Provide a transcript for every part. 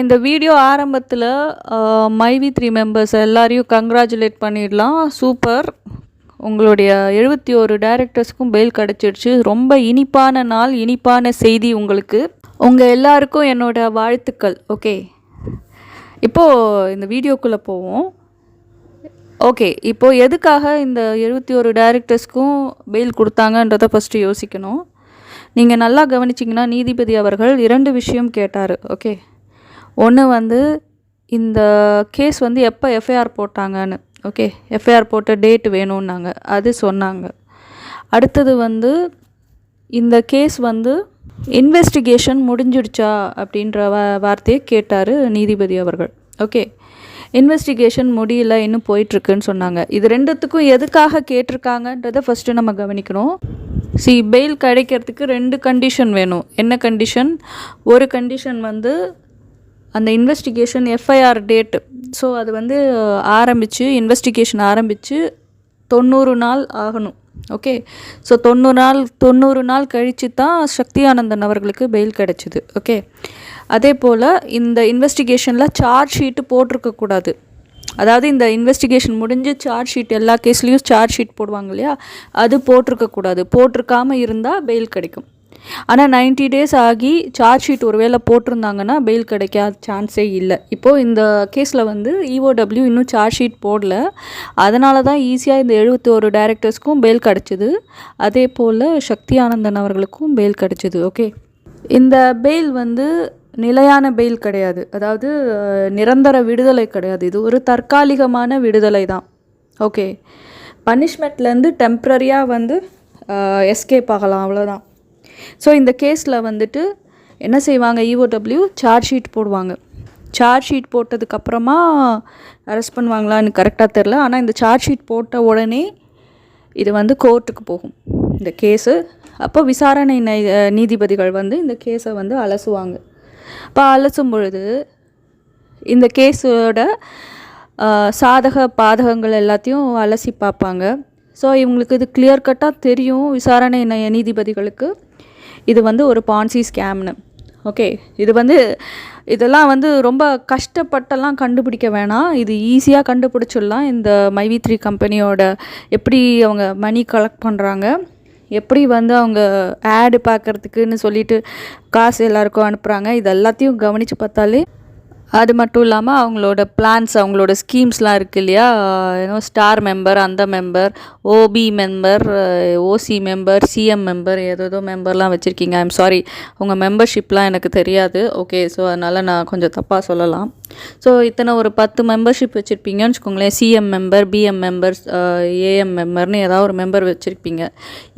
இந்த வீடியோ ஆரம்பத்தில் மைவி த்ரீ மெம்பர்ஸ் எல்லாரையும் கங்க்ராச்சுலேட் பண்ணிடலாம். சூப்பர். உங்களுடைய எழுபத்தி ஒரு டேரக்டர்ஸ்க்கும் பெயில் கிடச்சிடுச்சு. ரொம்ப இனிப்பான நாள் இனிப்பான செய்தி உங்களுக்கு. உங்கள் எல்லாருக்கும் என்னோடய வாழ்த்துக்கள் ஓகே இப்போது இந்த வீடியோக்குள்ளே போவோம். ஓகே இப்போது எதுக்காக இந்த எழுபத்தி ஒரு டேரக்டர்ஸ்க்கும் பெயில் கொடுத்தாங்கன்றதை ஃபஸ்ட்டு யோசிக்கணும். நீங்கள் நல்லா கவனிச்சிங்கன்னா நீதிபதி அவர்கள் இரண்டு விஷயம் கேட்டார் ஓகே ஒன்று வந்து இந்த கேஸ் வந்து எப்போ எஃப்ஐஆர் போட்டாங்கன்னு ஓகே எஃப்ஐஆர் போட்ட டேட் வேணும்னாங்க அது சொன்னாங்க. அடுத்தது வந்து இந்த கேஸ் வந்து இன்வெஸ்டிகேஷன் முடிஞ்சிடுச்சா அப்படின்ற வா வார்த்தையை கேட்டார் நீதிபதி அவர்கள் ஓகே இன்வெஸ்டிகேஷன் முடியல இன்னும் போயிட்டுருக்குன்னு சொன்னாங்க. இது ரெண்டுத்துக்கும் எதுக்காக கேட்டிருக்காங்கன்றதை ஃபஸ்ட்டு நம்ம கவனிக்கணும். சி பெயில் கிடைக்கிறதுக்கு ரெண்டு கண்டிஷன் வேணும். என்ன கண்டிஷன் ஒரு கண்டிஷன் வந்து அந்த இன்வெஸ்டிகேஷன் எஃப்ஐஆர் டேட்டு ஸோ அது வந்து ஆரம்பித்து இன்வெஸ்டிகேஷன் ஆரம்பித்து தொண்ணூறு நாள் ஆகணும். ஓகே ஸோ தொண்ணூறு நாள் தொண்ணூறு நாள் கழித்து தான் சக்தி ஆனந்தன் அவர்களுக்கு பெயில் கிடச்சிது. ஓகே அதே போல் இந்த இன்வெஸ்டிகேஷனில் சார்ஜ் ஷீட்டு போட்டிருக்கக்கூடாது அதாவது இந்த இன்வெஸ்டிகேஷன் முடிஞ்சு சார்ஜ் ஷீட் எல்லா கேஸ்லேயும் சார்ஜ் ஷீட் போடுவாங்க இல்லையா? அது போட்டிருக்கக்கூடாது போட்டிருக்காமல் இருந்தால் பெயில் கிடைக்கும். ஆனால் நைன்ட்டி டேஸ் ஆகி சார்ஜ் ஷீட் ஒருவேளை போட்டிருந்தாங்கன்னா பெயில் கிடைக்காத சான்ஸே இல்லை. இப்போது இந்த கேஸில் வந்து இஓடபிள்யூ இன்னும் சார்ஜ் ஷீட் போடல. அதனால தான் ஈஸியாக இந்த எழுபத்தி ஒரு டேரக்டர்ஸ்க்கும் பெயில் கிடச்சிது. அதே போல் சக்தி ஆனந்தன் அவர்களுக்கும் பெயில் கிடச்சிது ஓகே இந்த பெயில் வந்து நிலையான பெயில் கிடையாது. அதாவது நிரந்தர விடுதலை கிடையாது. இது ஒரு தற்காலிகமான விடுதலை தான் ஓகே பனிஷ்மெண்ட்லேருந்து டெம்ப்ரரியாக வந்து எஸ்கேப் ஆகலாம் அவ்வளோதான் ஸோ இந்த கேஸில் வந்துட்டு என்ன செய்வாங்க? இஓடபிள்யூ சார்ஜ் ஷீட் போடுவாங்க. சார்ஜ் ஷீட் போட்டதுக்கப்புறமா அரெஸ்ட் பண்ணுவாங்களான்னு கரெக்டாக தெரில ஆனால் இந்த சார்ஜ் ஷீட் போட்ட உடனே இது வந்து கோர்ட்டுக்கு போகும் இந்த கேஸு. அப்போ விசாரணை நீதிபதிகள் வந்து இந்த கேஸை வந்து அலசுவாங்க. இப்போ அலசும் பொழுது இந்த கேஸோட சாதக பாதகங்கள் எல்லாத்தையும் அலசி பார்ப்பாங்க. ஸோ இவங்களுக்கு இது கிளியர் கட்டாக தெரியும் விசாரணை நீதிபதிகளுக்கு. இது வந்து ஒரு பான்சி ஸ்கேம்னு ஓகே இது வந்து இதெல்லாம் வந்து ரொம்ப கஷ்டப்பட்டெல்லாம் கண்டுபிடிக்க வேணாம். இது ஈஸியாக கண்டுபிடிச்சிடலாம். இந்த மைவி த்ரீ கம்பெனியோட எப்படி அவங்க மணி கலெக்ட் பண்ணுறாங்க எப்படி வந்து அவங்க ஆடு பார்க்குறதுக்குன்னு சொல்லிட்டு காசு எல்லாருக்கும் அனுப்புகிறாங்க இது எல்லாத்தையும் கவனித்து பார்த்தாலே அது மட்டும் இல்லாமல் அவங்களோட பிளான்ஸ் அவங்களோட ஸ்கீம்ஸ்லாம் இருக்குது இல்லையா? ஏன்னோ ஸ்டார் மெம்பர் அந்த member OP member OC member CM member ஏதோ மெம்பர்லாம் வச்சுருக்கீங்க. ஐம் சாரி உங்கள் மெம்பர்ஷிப்லாம் எனக்கு தெரியாது. ஓகே ஸோ அதனால் நான் கொஞ்சம் தப்பாக சொல்லலாம். ஸோ இத்தனை ஒரு பத்து மெம்பர்ஷிப் வச்சுருப்பீங்கன்னு வச்சுக்கோங்களேன். CM member PM members AM மெம்பர்னு ஏதாவது ஒரு மெம்பர் வச்சுருப்பீங்க.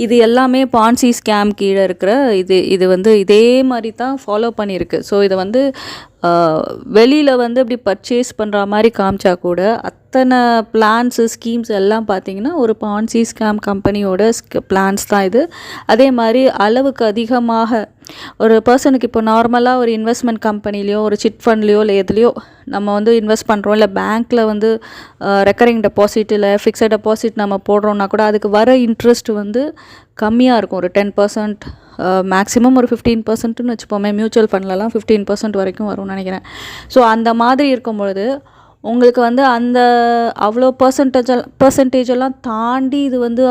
இது எல்லாமே பான்சி ஸ்கேம் கீழே இருக்கிற இது இது வந்து இதே மாதிரி தான் ஃபாலோ பண்ணியிருக்கு. ஸோ இதை வந்து வெளியில் வந்து இப்படி பர்ச்சேஸ் பண்ணுற மாதிரி காமிச்சா கூட அத்தனை பிளான்ஸு ஸ்கீம்ஸ் எல்லாம் பார்த்தீங்கன்னா ஒரு பான்சி ஸ்கேம் கம்பெனியோட பிளான்ஸ் தான் இது. அதே மாதிரி அளவுக்கு அதிகமாக ஒரு பர்சனுக்கு இப்போ நார்மலாக ஒரு இன்வெஸ்ட்மெண்ட் கம்பெனிலேயோ ஒரு சிட் ஃபண்ட்லேயோ இல்லை எதுலேயோ நம்ம வந்து இன்வெஸ்ட் பண்ணுறோம் இல்லை பேங்க்கில் வந்து ரெக்கரிங் டெபாசிட் இல்லை ஃபிக்ஸட் டெபாசிட் நம்ம போடுறோன்னா கூட அதுக்கு வர இன்ட்ரெஸ்ட் வந்து கம்மியாக இருக்கும். ஒரு டென் பர்சன்ட் மேக்ஸிமம் ஒரு ஃபிஃப்டீன் பர்சன்ட்னு வச்சுப்போமே. மியூச்சுவல் ஃபண்ட்லலாம் ஃபிஃப்டீன் பர்சன்ட் வரைக்கும் வரும்னு நினைக்கிறேன். ஸோ அந்த மாதிரி இருக்கும்பொழுது உங்களுக்கு வந்து அந்த அவ்வளோ பர்சன்டேஜ் பர்சன்டேஜ் எல்லாம் தாண்டி இது வந்து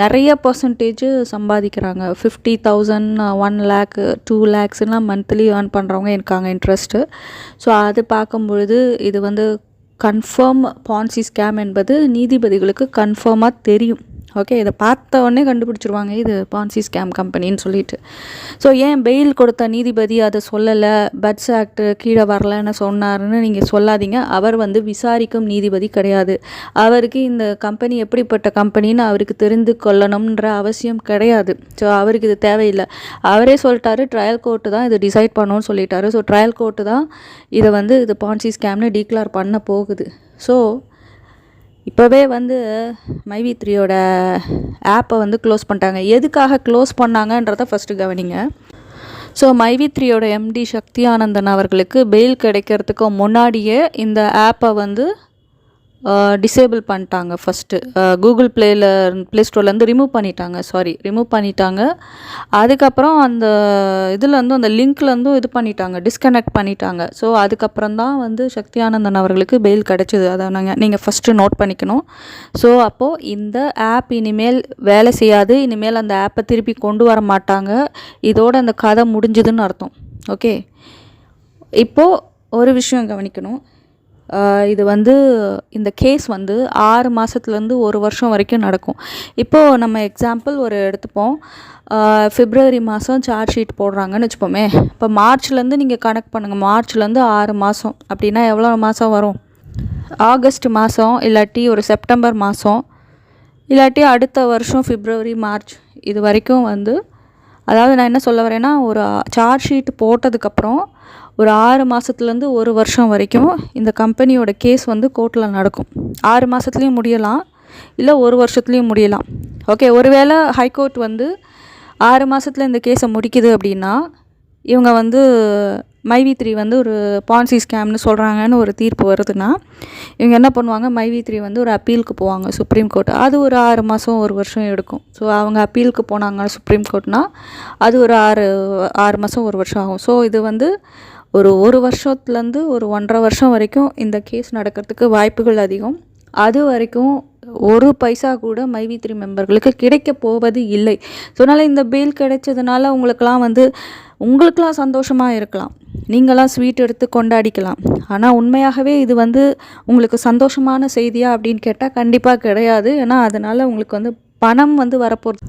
நிறைய பர்சன்டேஜ் சம்பாதிக்கிறாங்க. Fifty thousand one lakh two லேக்ஸ்லாம் monthly earn பண்ணுறவங்க இருக்காங்க இன்ட்ரெஸ்ட்டு ஸோ அது பார்க்கும் பொழுது இது வந்து கன்ஃபார்ம் பான்சி ஸ்கேம் என்பது நீதிபதிகளுக்கு கன்ஃபார்மாக தெரியும். ஓகே இதை பார்த்த உடனே கண்டுபிடிச்சிருவாங்க இது பான்சி ஸ்கேம் கம்பெனின்னு சொல்லிட்டு. ஸோ ஏன் பெயில் கொடுத்த நீதிபதி அதை சொல்லலை? பட்ஸ் ஆக்ட் கீழே வரலன்னு சொன்னாருன்னு நீங்கள் சொல்லாதீங்க. அவர் வந்து விசாரிக்கும் நீதிபதி கிடையாது. அவருக்கு இந்த கம்பெனி எப்படிப்பட்ட கம்பெனின்னு அவருக்கு தெரிந்து கொள்ளணும்ன்ற அவசியம் கிடையாது. ஸோ அவருக்கு இது தேவையில்லை. அவரே சொல்லிட்டாரு ட்ரையல் கோர்ட்டு தான் இதை டிசைட் பண்ணணும்னு சொல்லிட்டாரு. ஸோ ட்ரையல் கோர்ட்டு தான் இதை வந்து இது பான்சி ஸ்கேம்னு டிக்ளேர் பண்ண போகுது. ஸோ இப்போவே வந்து மைவி த்ரீயோட ஆப்பை வந்து க்ளோஸ் பண்ணிட்டாங்க. எதுக்காக க்ளோஸ் பண்ணாங்கன்றத ஃபஸ்ட்டு கவனிங்க. ஸோ மைவி த்ரீயோட எம்டி சக்தி ஆனந்தன் அவர்களுக்கு பெயில் கிடைக்கிறதுக்கு முன்னாடியே இந்த ஆப்பை வந்து டிசேபிள் பண்ணிட்டாங்க ஃபஸ்ட்டு கூகுள் ப்ளேயில் ப்ளே ஸ்டோர்லேருந்து ரிமூவ் பண்ணிட்டாங்க. சாரி ரிமூவ் பண்ணிட்டாங்க. அதுக்கப்புறம் அந்த இதுலேருந்து அந்த லிங்க்லேருந்தும் இது பண்ணிட்டாங்க. டிஸ்கனெக்ட் பண்ணிட்டாங்க. ஸோ அதுக்கப்புறம் தான் வந்து சக்தி ஆனந்தன் அவர்களுக்கு பெயில் கிடச்சிது. அதை நாங்கள் நீங்கள் ஃபஸ்ட்டு நோட் பண்ணிக்கணும். ஸோ அப்போது இந்த ஆப் இனிமேல் வேலை செய்யாது. இனிமேல் அந்த ஆப்பை திருப்பி கொண்டு வர மாட்டாங்க. இதோட அந்த கதை முடிஞ்சுதுன்னு அர்த்தம். ஓகே இப்போது ஒரு விஷயம் கவனிக்கணும். இது வந்து இந்த கேஸ் வந்து ஆறு மாதத்துலேருந்து ஒரு வருஷம் வரைக்கும் நடக்கும். இப்போது நம்ம எக்ஸாம்பிள் ஒரு எடுத்துப்போம். ஃபிப்ரவரி மாதம் சார்ஜ் ஷீட் போடுறாங்கன்னு வச்சுப்போமே. இப்போ மார்ச்லேருந்து நீங்கள் கணக்கு பண்ணுங்கள் மார்ச்லேருந்து ஆறு மாதம் அப்படின்னா எவ்வளோ மாதம் வரும்? ஆகஸ்ட் மாதம் இல்லாட்டி ஒரு செப்டம்பர் மாதம் இல்லாட்டி அடுத்த வருஷம் ஃபிப்ரவரி மார்ச் இது வரைக்கும் வந்து அதாவது நான் என்ன சொல்ல வரேன்னா ஒரு சார்ஜ் ஷீட் போட்டதுக்கப்புறம் ஒரு ஆறு மாதத்துலேருந்து ஒரு வருஷம் வரைக்கும் இந்த கம்பெனியோட கேஸ் வந்து கோர்ட்டில் நடக்கும். ஆறு மாதத்துலேயும் முடியலாம் இல்லை ஒரு வருஷத்துலேயும் முடியலாம். ஓகே ஒருவேளை ஹைகோர்ட் வந்து ஆறு மாதத்தில் இந்த கேஸை முடிக்குது அப்படின்னா இவங்க வந்து மைவி த்ரீ வந்து ஒரு பான்சி ஸ்கேம்னு சொல்கிறாங்கன்னு ஒரு தீர்ப்பு வருதுன்னா இவங்க என்ன பண்ணுவாங்க? மைவி த்ரீ வந்து ஒரு அப்பீலுக்கு போவாங்க சுப்ரீம் கோர்ட் அது ஒரு ஆறு மாதம் ஒரு வருஷம் எடுக்கும். ஸோ அவங்க அப்பீலுக்கு போனாங்க சுப்ரீம் கோர்ட்னா அது ஒரு ஆறு ஆறு மாதம் ஒரு வருஷம் ஆகும். ஸோ இது வந்து ஒரு ஒரு வருஷத்துலேருந்து ஒரு ஒன்றரை வருஷம் வரைக்கும் இந்த கேஸ் நடக்கிறதுக்கு வாய்ப்புகள் அதிகம். அது வரைக்கும் ஒரு பைசா கூட மைவி த்ரீ மெம்பர்களுக்கு கிடைக்க போவது இல்லை. ஸோ அதனால் இந்த பெயில் கிடைச்சதுனால உங்களுக்கெல்லாம் வந்து உங்களுக்கெலாம் சந்தோஷமாக இருக்கலாம். நீங்களாம் ஸ்வீட் எடுத்து கொண்டாடிக்கலாம். ஆனால் உண்மையாகவே இது வந்து உங்களுக்கு சந்தோஷமான செய்தியா அப்படின்னு கேட்டால் கண்டிப்பாக கிடையாது. ஏன்னா அதனால் உங்களுக்கு வந்து பணம் வந்து வரப்போகிறது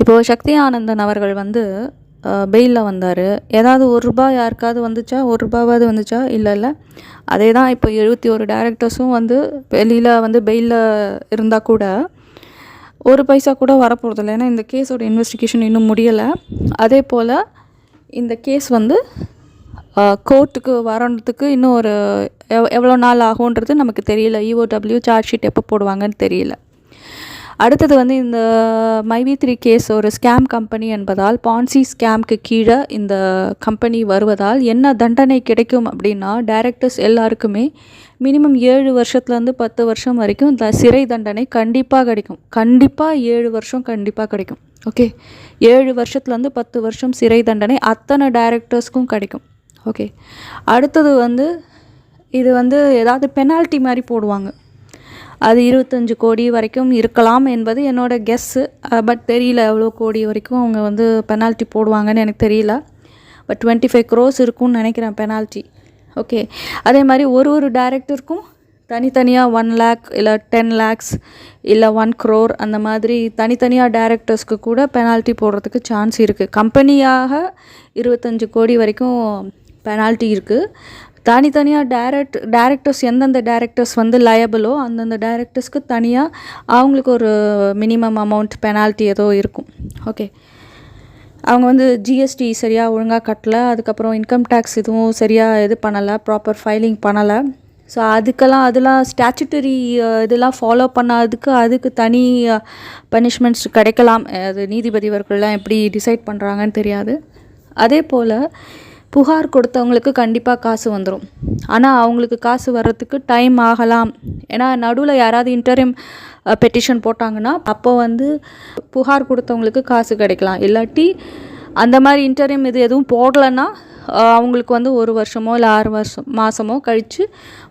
இப்போது சக்தி ஆனந்தன் அவர்கள் வந்து பெயிலில் வந்தார். ஏதாவது ஒரு ரூபாய் யாருக்காவது வந்துச்சா? ஒரு ரூபாவது வந்துச்சா? இல்லை இல்லை. அதே தான் இப்போ எழுபத்தி ஒரு டேரக்டர்ஸும் வந்து வெளியில் வந்து பெயிலில் இருந்தால் கூட ஒரு பைசா கூட வரப்போகிறது இல்லை ஏன்னா இந்த கேஸோட இன்வெஸ்டிகேஷன் இன்னும் முடியலை. அதே போல் இந்த கேஸ் வந்து கோர்ட்டுக்கு வரணுத்துக்கு இன்னும் ஒரு எவ் எவ்வளோ நாள் ஆகுன்றது நமக்கு தெரியல. இஓடபிள்யூ சார்ஜ் ஷீட் எப்போ போடுவாங்கன்னு தெரியல. அடுத்தது வந்து இந்த மைவி த்ரீ கேஸ் ஒரு ஸ்கேம் கம்பெனி என்பதால் பான்சி ஸ்கேம்க்கு கீழே இந்த கம்பெனி வருவதால் என்ன தண்டனை கிடைக்கும் அப்படின்னா டைரக்டர்ஸ் எல்லாருக்குமே மினிமம் ஏழு வருஷத்துலேருந்து பத்து வருஷம் வரைக்கும் இந்த சிறை தண்டனை கண்டிப்பாக கிடைக்கும். கண்டிப்பாக ஏழு வருஷம் கண்டிப்பாக கிடைக்கும். ஓகே ஏழு வருஷத்துலேருந்து பத்து வருஷம் சிறை தண்டனை அத்தனை டைரக்டர்ஸ்க்கும் கிடைக்கும். ஓகே அடுத்தது வந்து இது வந்து ஏதாவது பெனால்ட்டி மாதிரி போடுவாங்க. அது இருபத்தஞ்சு கோடி வரைக்கும் இருக்கலாம் என்பது என்னோட கெஸ்ஸு பட் தெரியல எவ்வளோ கோடி வரைக்கும் அவங்க வந்து பெனால்ட்டி போடுவாங்கன்னு எனக்கு தெரியல. பட் டுவெண்ட்டி ஃபைவ் க்ரோஸ் இருக்கும்னு நினைக்கிறேன் பெனால்ட்டி ஓகே அதே மாதிரி ஒரு ஒரு டேரக்டருக்கும் தனித்தனியாக ஒன் லேக் இல்லை டென் லேக்ஸ் இல்லை ஒன் க்ரோர் அந்த மாதிரி தனித்தனியாக டேரக்டர்ஸ்க்கு கூட பெனால்ட்டி போடுறதுக்கு சான்ஸ் இருக்குது கம்பெனியாக இருபத்தஞ்சி கோடி வரைக்கும் பெனால்ட்டி இருக்குது தனித்தனியாக டேரக்ட் டேரக்டர்ஸ் எந்தெந்த டேரக்டர்ஸ் வந்து லயபிளோ அந்தந்த டேரக்டர்ஸ்க்கு தனியாக அவங்களுக்கு ஒரு மினிமம் அமௌண்ட் பெனால்ட்டி ஏதோ இருக்கும். ஓகே அவங்க வந்து ஜிஎஸ்டி சரியாக ஒழுங்காக கட்டலை அதுக்கப்புறம் இன்கம் டேக்ஸ் இதுவும் சரியாக இது பண்ணலை ப்ராப்பர் ஃபைலிங் பண்ணலை. ஸோ அதுக்கெல்லாம் அதெல்லாம் ஸ்டாச்சுட்டரி இதெல்லாம் ஃபாலோ பண்ணாததுக்கு அதுக்கு தனி பனிஷ்மெண்ட்ஸ் கிடைக்கலாம். அது நீதிபதிவர்கள்லாம் எப்படி டிசைட் பண்ணுறாங்கன்னு தெரியாது. அதே போல் புகார் கொடுத்தவங்களுக்கு கண்டிப்பாக காசு வந்துடும் ஆனால் அவங்களுக்கு காசு வர்றதுக்கு டைம் ஆகலாம். ஏன்னா நடுவில் யாராவது இன்டரிம் பெட்டிஷன் போட்டாங்கன்னா அப்போ வந்து புகார் கொடுத்தவங்களுக்கு காசு கிடைக்கலாம். இல்லாட்டி அந்த மாதிரி இன்டரிம் இது எதுவும் போடலைன்னா அவங்களுக்கு வந்து ஒரு வருஷமோ இல்லை ஆறு வருஷம் மாதமோ கழித்து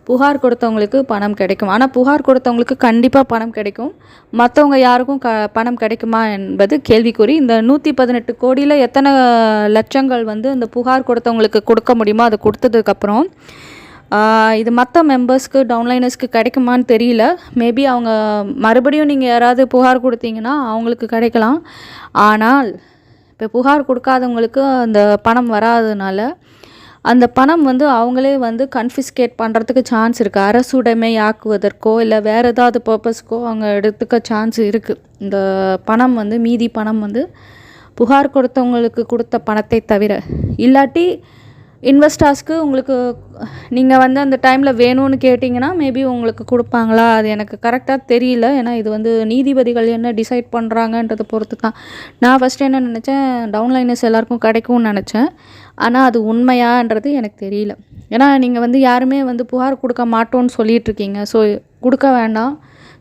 புகார் கொடுத்தவங்களுக்கு பணம் கிடைக்கும். ஆனால் புகார் கொடுத்தவங்களுக்கு கண்டிப்பாக பணம் கிடைக்கும். மற்றவங்க யாருக்கும் க பணம் கிடைக்குமா என்பது கேள்விக்குறி. இந்த நூற்றி பதினெட்டு கோடியில் எத்தனை லட்சங்கள் வந்து இந்த புகார் கொடுத்தவங்களுக்கு கொடுக்க முடியுமோ அதை கொடுத்ததுக்கப்புறம் இது மற்ற மெம்பர்ஸ்க்கு டவுன்லைனர்ஸ்க்கு கிடைக்குமான்னு தெரியல. மேபி அவங்க மறுபடியும் நீங்கள் யாராவது புகார் கொடுத்தீங்கன்னா அவங்களுக்கு கிடைக்கலாம். ஆனால் இப்போ புகார் கொடுக்காதவங்களுக்கு அந்த பணம் வராததுனால அந்த பணம் வந்து அவங்களே வந்து கன்ஃபிஸ்கேட் பண்ணுறதுக்கு சான்ஸ் இருக்குது அரசுடைமை ஆக்குவதற்கோ இல்லை வேறு ஏதாவது பர்பஸ்க்கோ அவங்க எடுத்துக்க சான்ஸ் இருக்குது இந்த பணம் வந்து மீதி பணம் வந்து புகார் கொடுத்தவங்களுக்கு கொடுத்த பணத்தை தவிர. இல்லாட்டி இன்வெஸ்டர்ஸ்க்கு உங்களுக்கு நீங்கள் வந்து அந்த டைமில் வேணும்னு கேட்டிங்கன்னா மேபி உங்களுக்கு கொடுப்பாங்களா? அது எனக்கு கரெக்டாக தெரியல. ஏன்னா இது வந்து நீதிபதிகள் என்ன டிசைட் பண்ணுறாங்கன்றதை பொறுத்து தான் நான் ஃபஸ்ட்டு என்ன நினச்சேன் டவுன்லைனர்ஸ் எல்லாருக்கும் கிடைக்கும்னு நினச்சேன். ஆனால் அது உண்மையான்றது எனக்கு தெரியல. ஏன்னா நீங்கள் வந்து யாருமே வந்து புகார் கொடுக்க மாட்டோம்னு சொல்லிகிட்ருக்கீங்க ஸோ கொடுக்க வேண்டாம்.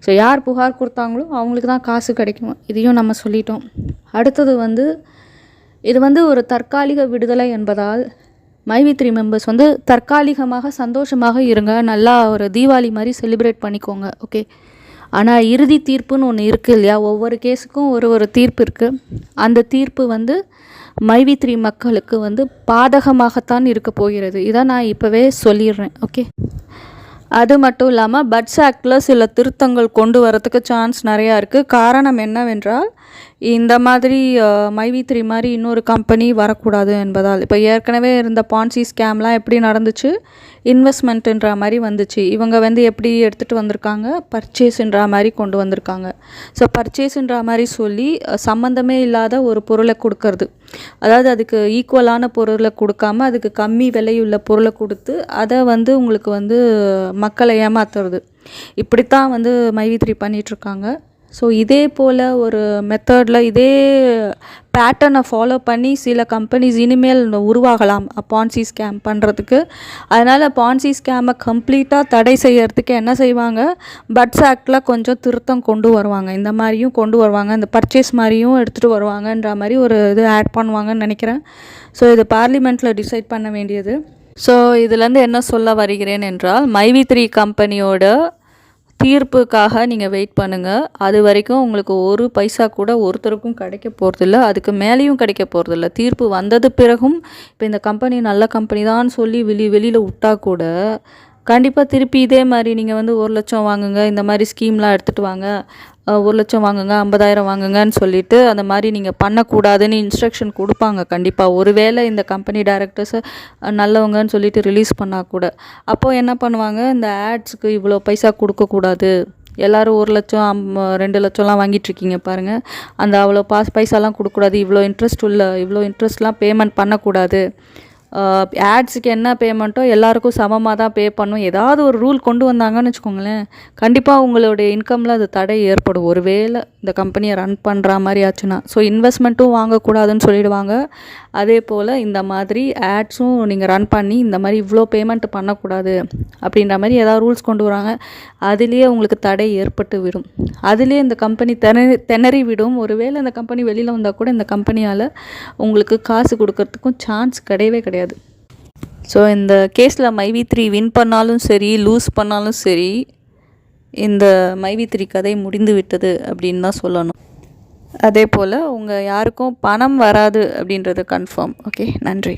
ஸோ யார் புகார் கொடுத்தாங்களோ அவங்களுக்கு தான் காசு கிடைக்கும். இதையும் நம்ம சொல்லிட்டோம். அடுத்தது வந்து இது வந்து ஒரு தற்காலிக விடுதலை என்பதால் மைவி த்ரீ மெம்பர்ஸ் வந்து தற்காலிகமாக சந்தோஷமாக இருங்க. நல்லா ஒரு தீபாவளி மாதிரி செலிப்ரேட் பண்ணிக்கோங்க. ஓகே ஆனால் இறுதி தீர்ப்புன்னு ஒன்று இருக்குது இல்லையா? ஒவ்வொரு கேஸுக்கும் ஒரு ஒரு தீர்ப்பு இருக்குது அந்த தீர்ப்பு வந்து மைவி த்ரீ மக்களுக்கு வந்து பாதகமாகத்தான் இருக்க போகிறது. இதான் நான் இப்போவே சொல்லிடுறேன். ஓகே அது மட்டும் இல்லாமல் பட்ஸ் ஆக்டில் சில திருத்தங்கள் கொண்டு வரத்துக்கு சான்ஸ் நிறையா இருக்குது காரணம் என்னவென்றால் இந்த மாதிரி மைவி த்ரீ மாதிரி இன்னொரு கம்பெனி வரக்கூடாது என்பதால். இப்போ ஏற்கனவே இருந்த பான்சி ஸ்கேம்லாம் எப்படி நடந்துச்சு? இன்வெஸ்ட்மெண்ட்டுன்ற மாதிரி வந்துச்சு. இவங்க வந்து எப்படி எடுத்துகிட்டு வந்திருக்காங்க? பர்ச்சேஸுன்ற மாதிரி கொண்டு வந்திருக்காங்க. ஸோ பர்ச்சேஸுன்ற மாதிரி சொல்லி சம்மந்தமே இல்லாத ஒரு பொருளை கொடுக்கறது. அதாவது அதுக்கு ஈக்குவலான பொருளை கொடுக்காம அதுக்கு கம்மி விலையுள்ள பொருளை கொடுத்து அதை வந்து உங்களுக்கு வந்து மக்களை ஏமாத்துறது. இப்படித்தான் வந்து மைவித்ரி பண்ணிகிட்ருக்காங்க ஸோ இதே போல் ஒரு மெத்தடில் இதே பேட்டர்னை ஃபாலோ பண்ணி சில கம்பெனிஸ் இனிமேல் உருவாகலாம் பான்சி ஸ்கேம் பண்ணுறதுக்கு அதனால் பான்சி ஸ்கேமை கம்ப்ளீட்டாக தடை செய்கிறதுக்கு என்ன செய்வாங்க? பட்ஸ் ஆக்டில் கொஞ்சம் திருத்தம் கொண்டு வருவாங்க. இந்த மாதிரியும் கொண்டு வருவாங்க. இந்த பர்ச்சேஸ் மாதிரியும் எடுத்துகிட்டு வருவாங்கன்ற மாதிரி ஒரு இது ஆட் பண்ணுவாங்கன்னு நினைக்கிறேன். ஸோ இது பார்லிமெண்ட்டில் டிசைட் பண்ண வேண்டியது. ஸோ இதுலேருந்து என்ன சொல்ல வருகிறேன் என்றால் மைவி த்ரீ கம்பெனியோட தீர்ப்புக்காக நீங்கள் வெயிட் பண்ணுங்கள் அது வரைக்கும் உங்களுக்கு ஒரு பைசா கூட ஒருத்தருக்கும் கிடைக்க போகிறதில்ல அதுக்கு மேலேயும் கிடைக்க போகிறதில்ல தீர்ப்பு வந்தது பிறகும் இப்போ இந்த கம்பெனி நல்ல கம்பெனி தான் சொல்லி வெளி வெளியில் விட்டா கூட கண்டிப்பாக திருப்பி இதே மாதிரி நீங்கள் வந்து ஒரு லட்சம் வாங்குங்க இந்த மாதிரி ஸ்கீம்லாம் எடுத்துகிட்டு வாங்க. ஒரு லட்சம் வாங்குங்க ஐம்பதாயிரம் வாங்குங்கன்னு சொல்லிட்டு அந்த மாதிரி நீங்கள் பண்ணக்கூடாதுன்னு இன்ஸ்ட்ரக்ஷன் கொடுப்பாங்க கண்டிப்பாக ஒருவேளை இந்த கம்பெனி டேரக்டர்ஸை நல்லவங்கன்னு சொல்லிட்டு ரிலீஸ் பண்ணால் கூட. அப்போது என்ன பண்ணுவாங்க? இந்த ஆட்ஸுக்கு இவ்வளோ பைசா கொடுக்கக்கூடாது. எல்லோரும் ஒரு லட்சம் அம் ரெண்டு லட்சம்லாம் வாங்கிட்டு இருக்கீங்க பாருங்கள் அந்த அவ்வளோ பாஸ் பைசாலாம் கொடுக்கக்கூடாது. இவ்வளோ இன்ட்ரெஸ்ட் உள்ள இவ்வளோ இன்ட்ரெஸ்ட்லாம் பேமெண்ட் பண்ணக்கூடாது. ஆட்ஸுக்கு என்ன பேமெண்ட்டோ எல்லாருக்கும் சமமாக தான் பே பண்ணும். ஏதாவது ஒரு ரூல் கொண்டு வந்தாங்கன்னு வச்சுக்கோங்களேன். கண்டிப்பாக உங்களுடைய இன்கமில் அது தடை ஏற்படும். ஒருவேளை இந்த கம்பெனியை ரன் பண்ணுற மாதிரி ஆச்சுன்னா. ஸோ இன்வெஸ்ட்மெண்ட்டும் வாங்கக்கூடாதுன்னு சொல்லிடுவாங்க. அதே போல் இந்த மாதிரி ஆட்ஸும் நீங்கள் ரன் பண்ணி இந்த மாதிரி இவ்வளோ பேமெண்ட் பண்ணக்கூடாது அப்படின்ற மாதிரி ஏதாவது ரூல்ஸ் கொண்டு வராங்க. அதுலேயே உங்களுக்கு தடை ஏற்பட்டு விடும். அதுலேயே இந்த கம்பெனி திணறி திணறி விடும். ஒருவேளை இந்த கம்பெனி வெளியில் வந்தால் கூட இந்த கம்பெனியால் உங்களுக்கு காசு கொடுக்கறதுக்கும் சான்ஸ் கிடையவே கிடையாது. ஸோ இந்த கேஸில் மைவி த்ரீ வின் பண்ணாலும் சரி லூஸ் பண்ணாலும் சரி இந்த மைவித்திரி கதை முடிந்து விட்டது அப்படின்னு தான் சொல்லணும். அதே போல் உங்கள் யாருக்கும் பணம் வராது அப்படின்றது கன்ஃபார்ம் ஓகே நன்றி.